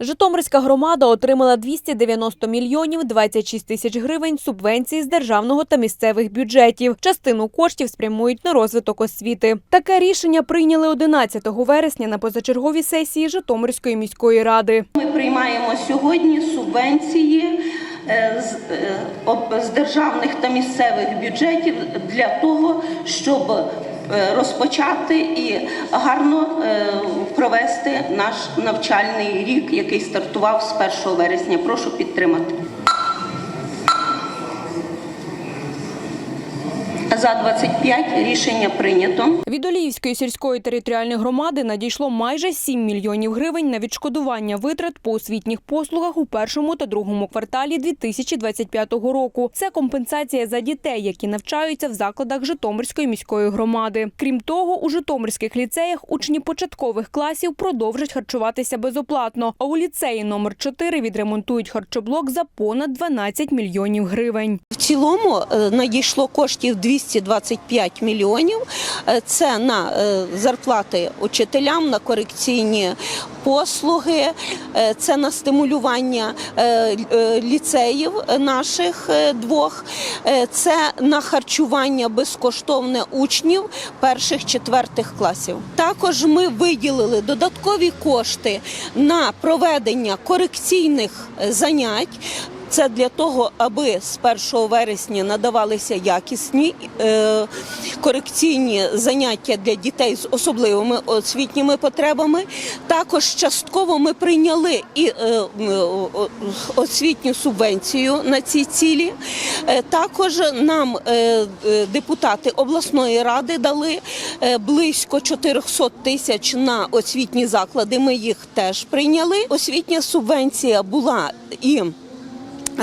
Житомирська громада отримала 290 мільйонів 26 тисяч гривень субвенції з державного та місцевих бюджетів. Частину коштів спрямують на розвиток освіти. Таке рішення прийняли 11 вересня на позачерговій сесії Житомирської міської ради. Ми приймаємо сьогодні субвенції е, з, е, державних та місцевих бюджетів для того, щоб розпочати і гарно е, провести наш навчальний рік, який стартував з 1 вересня. Прошу підтримати. За 25 рішення прийнято. Від Оліївської сільської територіальної громади надійшло майже 7 мільйонів гривень на відшкодування витрат по освітніх послугах у першому та другому кварталі 2025 року. Це компенсація за дітей, які навчаються в закладах Житомирської міської громади. Крім того, у житомирських ліцеях учні початкових класів продовжать харчуватися безоплатно. А у ліцеї номер 4 відремонтують харчоблок за понад 12 мільйонів гривень. В цілому е, надійшло коштів 225 мільйонів. Е, Це на е, зарплати учителям, на корекційні послуги, е, це на стимулювання ліцеїв наших двох, це на харчування безкоштовне учнів перших четвертих класів. Також ми виділили додаткові кошти на проведення корекційних занять. Це для того, аби з 1 вересня надавалися якісні е, корекційні заняття для дітей з особливими освітніми потребами. Також частково ми прийняли і е, освітню субвенцію на ці цілі. Е, також нам е, е, депутати обласної ради дали е, близько 400 тисяч на освітні заклади. Ми їх теж прийняли. Освітня субвенція була і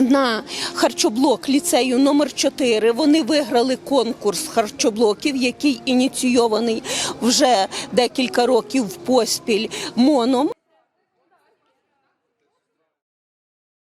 на харчоблок ліцею номер 4 вони виграли конкурс харчоблоків, який ініційований вже декілька років поспіль МОНом.